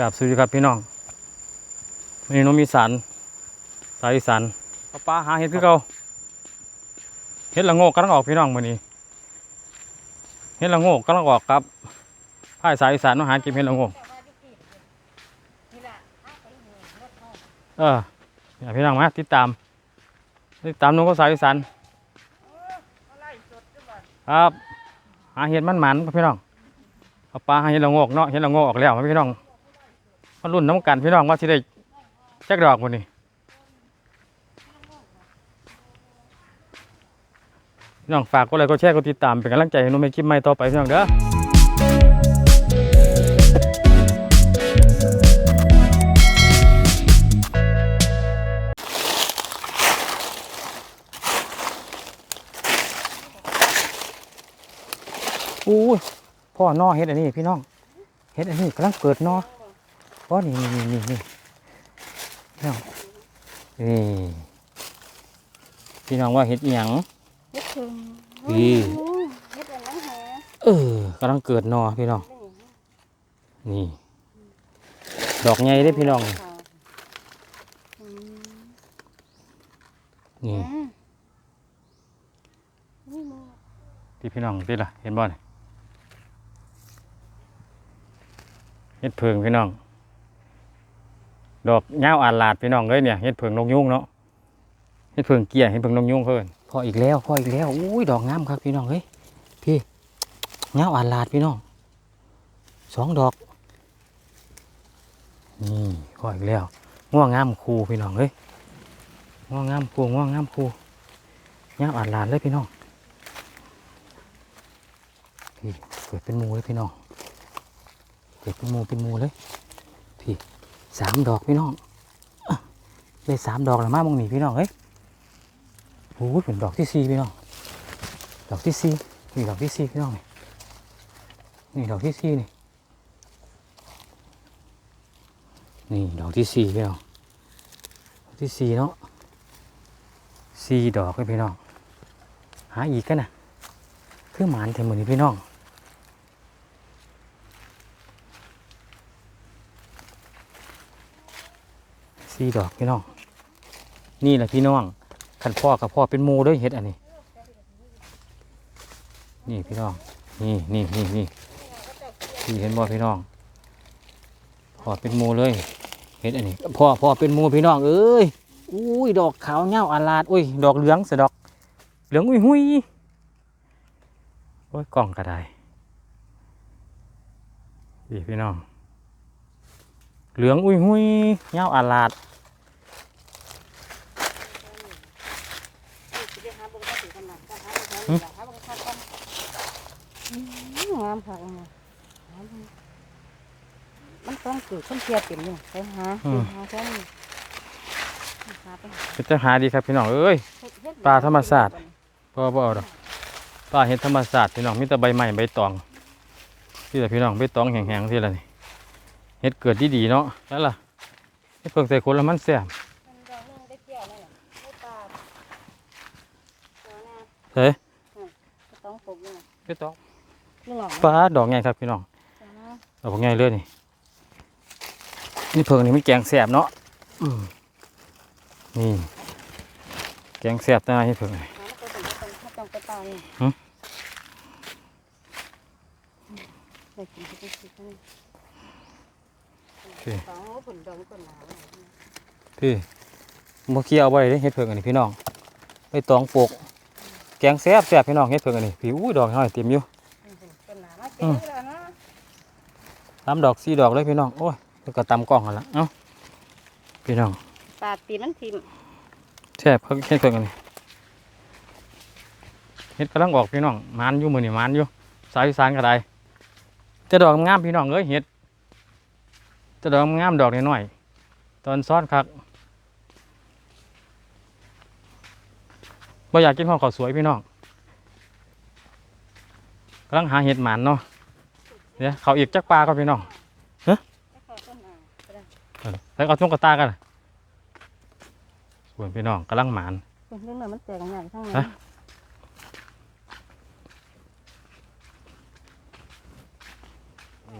กับสวัสดีครับพี่น้องวันนี้น้องมีสารสายอีสานป้าป้าหาเห็ดคือเก่าเห็ดละโงกกำลังออกพี่น้องมื้อนี้ เห็ดละโงกกำลังออกครับภายสายอีสานมาหาเก็บเห็ดละโงกเออเนี่ยพี่น้องมาติดตามติดตามน้องก็สายอีสานครับหาเห็ดมันหมันพี่น้องป้าป้าหาเห็ดละโงกเนาะเห็ดละโงกออกแล้วมาพี่น้อง มารุ่นน้ำกันพี่น้องว่าที่ได้แจ็คดอกวันนี้พี่น้องฝากก็เลยก็แชร์ก็ติดตามเป็นกำลังใจให้หนุ่มในคลิปใหม่ต่อไปพี่น้องเด้ออู้พ่อนอเฮ็ดอันนี้พี่น้องเฮ็ดอันนี้กำลังเกิดนอ อ๋อนี่นี่นี่นี่นี่พี่น้องนี่พี่น้องว่าเห็ดอิหยังเฮ็ดถึงพี่เฮ็ดอะไรหาเออกำลังเกิดหนอพี่น้อง นี่ ดอกใหญ่ได้อพี่น้องอืมนี่อ่านี่มาที่พี่น้องที่ล่ะ เห็นบ่เนี่ยเห็ดเพิงพี่น้อง ดอกเงาอาลาดพี่น้องเลยเนี่ยเห็ดเพิงนกยุงเนาะเห็ดเพิงเกี้ยเห็ดเพิงนกยุงเพิ่นพออีกแล้วพออีกแล้วอุ้ยดอกงามครับพี่น้องเฮ้ยพี่เงาอาลาดพี่น้องสองดอกนี่พออีกแล้วง่วงงามคูพี่น้องเฮ้ยง่วงงามคูง่วงงามคูเงาอาลาดเลยพี่น้องพี่เกิดเป็นมูเลยพี่น้องเกิดเป็นมูเป็นมูเลยพี่ สามดอกพี่น้องได้สามดอกแล้วมามองหนีพี่น้องเอ้ยโอ้ยเป็นดอกที่สี่พี่น้อง ดอกที่สี่นี่ดอกที่สี่พี่น้องนี่นี่ดอกที่สี่นี่นี่ดอกที่สี่พี่น้องดอกที่สี่เนาะสี่ดอกเลยพี่น้อง หาอีกกันนะคือหมานเทมือนี้พี่น้อง สี่ดอกพี่น้อง นี่แหละพี่น้องขันพ่อกับพ่อเป็นมูด้วยเห็ดอันนี้ นี่พี่น้อง นี่นี่นี่นี่พี่เห็นบ่พี่น้อง พ่อเป็นมูเลยเห็ดอันนี้ พ่อพ่อเป็นมูพี่น้องเอ้ย อุ้ยดอกขาวเงาอาลาดอุ้ยดอกเหลืองสะดอกเหลืองอุ้ยหุยโอ้ยกล่องก็ได้ดีพี่น้อง เหลืองอุ้ยหุยเงาอาลาด สิได้หาเบิ่ งาสิขนาดก็หาเบิ่งหาเบิ่งคักกันอืมงามคักนะมันต้องเกิดคนเทียบเต็มอยู่ไปหาไปหาแค่นี้หาไปหาเป็นจะหาดีครับพี่น้องเอ้ยปลาธรรมชาสติพ่อพ่เอาดอกป้าเห็ดธรรมศาสตร์พี่น้องมีแต่ใบใหม่ใบตองที่แต่พี่น้องใบตองแห้งๆที่ละนี่เห็ดเกิดดีๆเนาะนั่นล่ะเห็ดเพิ่งใส่คนแล้วมันแซ่บ มันดอกหนึงได้เกี่ยวนั่นน่ะได้ปลาตัวน่ะ เฮ้ยก็ต้องปลูกนี่น่ะใบตองนี่หรอปลาดอกใหญ่ครับพี่น้องตัวน่ะดอกใหญ่เลยนี่นี่เพิ่งนี่มันแกงแซ่บเนาะอืมนี่แกงแซ่บนะเห็ดเพิ่งนี่หามาตัวเป็นตัวเป็นถ้าต้องไปปลานี่หึได้กินที่ที่ที่โอเคสองผลดองต้นหนาวพี่เมื่อกี้เอาไว้เด้เฮ็ดเพิ่งอันนี้พี่น้องไปตองปลูก แกงแซ่บแซ่บพี่น้องเฮ็ดเพิ่งอันนี้พี่อุ้ยดอกน้อยเต็มอยู่ต้นหนาวมาเต็มแล้วนะสามดอกสี่ดอกเลยพี่น้องโอ้ยเพิ่นก็ตำกล้องกันละเอ้าพี่น้องปลาตีมันทิมแซ่บเพิ่งเฮ็ดเพิ่งอันนี้เฮ็ดกำลังออกพี่น้องมานอยู่มื้อนี้มานอยู่สายอีสานก็ได้แต่ดอกงามพี่น้องเอ้ยเฮ็ดแต่ดอกงามดอกน้อยๆตอนซ้อนคัก บ่อยากกินข้าวขาวสวยพี่น้องกำลังหาเห็ดหมานเนาะเดี๋ยวเขาอีกจักปลาก็พี่น้องแล้วก็ต้นหนาวเออแล้วเอาช่วงกระตากันส่วนพี่น้องกำลังหมานเป็นเรื่องนั้นมันแตกใหญ่ทั้งนั้ฮะน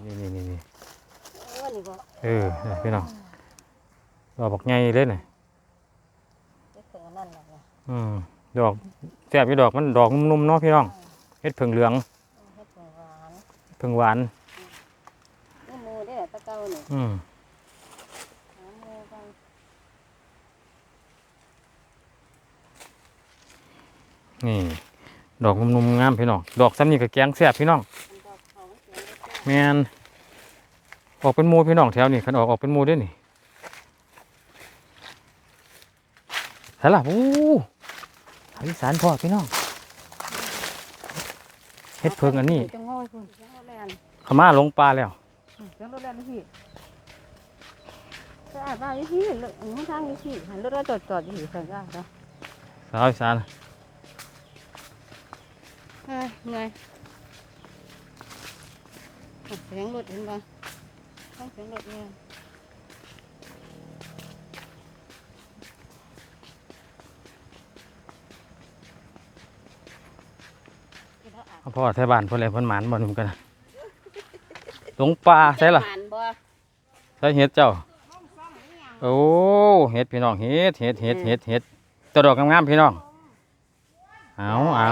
นี่นี่นี่นี่เออนี่บบ่เออนี่พี่น้องดอกบักใหญ่เลยน่ะเฮ็ดเพิ่งอันนั่นแหละเนี่ยอืม ดอกแซ่บอยู่ดอกมันดอกนุ่มๆเนาะพี่น้องเฮ็ดเพิ่งเหลืองเฮ็ดเพิ่งหวานเพิ่งหวานนี่หมูเด้อตะเกานี่อืมหาหมูกันนี่ ดอกนุ่มๆงามพี่น้องดอกซ้ำนี่ก็แกงแซ่บพี่น้องมันดอกเขาเสียงเด้อแม่นออกเป็นหมูพี่น้องแถวนี่คันออกออกเป็นหมูเด้วยนี่ใช่ล่ะโอ้ทาง อีสานพ่อพี่น้องเฮ็ดเพิ่งอันนี้จังห้อยพุ่นเสียงรถแล่นขม่าลงปลาแล้วเสียงรถแล่นนี่พี่สะอาดมากนี่พี่รถมันทางนี่พี่หันรถเราจอดจอดอยู่สั่งได้เนาะสาวอีสานเฮ้ยเหนื่อยเสียงรถเห็นบ่ต้องเสียงรถเนี่ย พ่อไทยบ้านพ่นเลยเพิ่นหมานบ่นุ่มกันนะลงปลาใช่ล่ะหวานบ่ใช่เฮ็ดเจ้า โอ้เฮ็ดพี่น้องเฮ็ดเฮ็ดเฮ็ดเฮ็ดเฮ็ดตัวดอกงามๆพี่น้องเอาเอา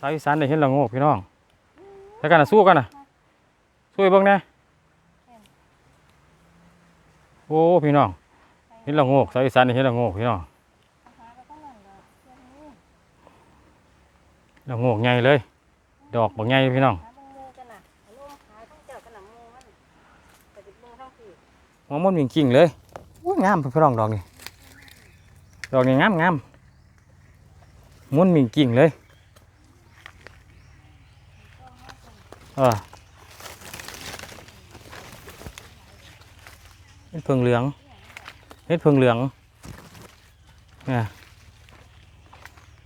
สาวอีสานได้เห็นละโงกพี่น้องแล้วกันนะสู้กันนะสู้เบิ่งน่โอ้พี่น้อง ห็นละโงกสาวอีสานเห็นละโงกพี่น้องละโงกใหญ่เลย ดอกบักใหญ่พี่น้องงหมูกันน่ะเองขายทั้งเจ้ากันน่ะหมูมันไปติดหมูทั้งสี่มองมันวิ่งกิ่งเลยโอ้ยงามพี่น้องดอกนี่ดอกนี่งามงามมุนวิ่งกิ่งเลยเออเฮ็ดเพิงเหลือง เฮ็ดเพิงเหลืองเนี่ย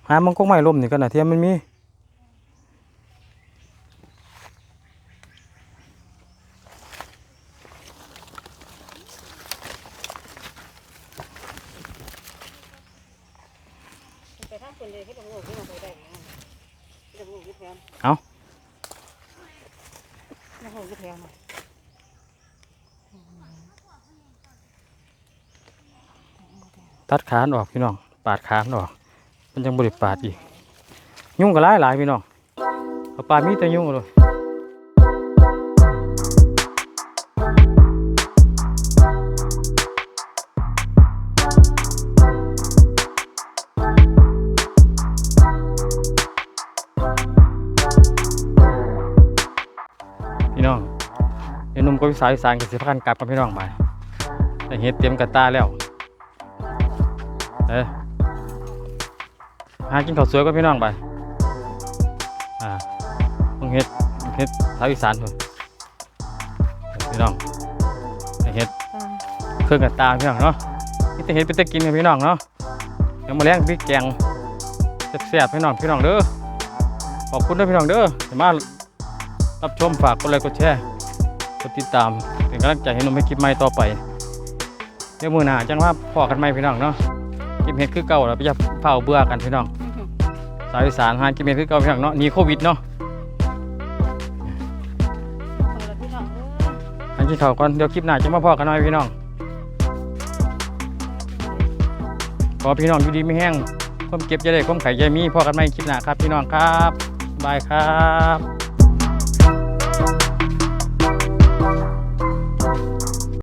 หามันก็ไม่ล่มนี่กันนะเทียมมันมีไปทางคนเลยให้ตำรวจที่มาไปได้ไงตำรวจที่แทน เอ้า ตัดขานออกพี่น้อง ปาดขานออก มันยังบริปาดอีก ยุ่งก็หลายหลายพี่น้องเอาปลามีแต่ยุ่งเลยพี่น้องเดี๋ยวหนุ่มกับพี่สาวอีสานกับสิพากันกลับกับพี่น้องไปแต่เฮ็ดเตรียมกระตาแล้ว เอ้ยหากินข้าวสวยกับพี่น้องไป อ่าต้องเฮ็ดเฮ็ดชาวอีสานเพิ่นพี่น้องไปเฮ็ดเครื่องกระตาพี่น้องเนาะนี่จะเฮ็ดเป็นตะกินกับพี่น้องเนาะเดี๋ยวมาแล้งพริกแกงแซ่บๆพี่น้องพี่น้องเด้อขอบคุณด้วยพี่น้องเด้อที่มารับชมฝากกดไลค์กดแชร์กดติดตามเป็นกำลังใจให้นุ่มให้คลิปใหม่ต่อไปเดี๋ยวมือหน้าจังว่าพอกันไหมพี่น้องเนาะ กินเห็ดคือเก่าแล้วไปจะเผาเบื่อกันพี่น้องสาวอีสานหากินเห็ดคือเก่าพี่น้องเนาะหนีโควิดเนาะคนละพี่น้องเอออันที่เขาวก่อนเดี๋ยวคลิปหน้าจะมาพอกันหน่อยพี่น้องขอพี่น้องอยู่ดีไม่แห้งความเก็บจะได้ความไข่จะมีพอกันไหมคลิปหน้าครับพี่น้องครับบายครับ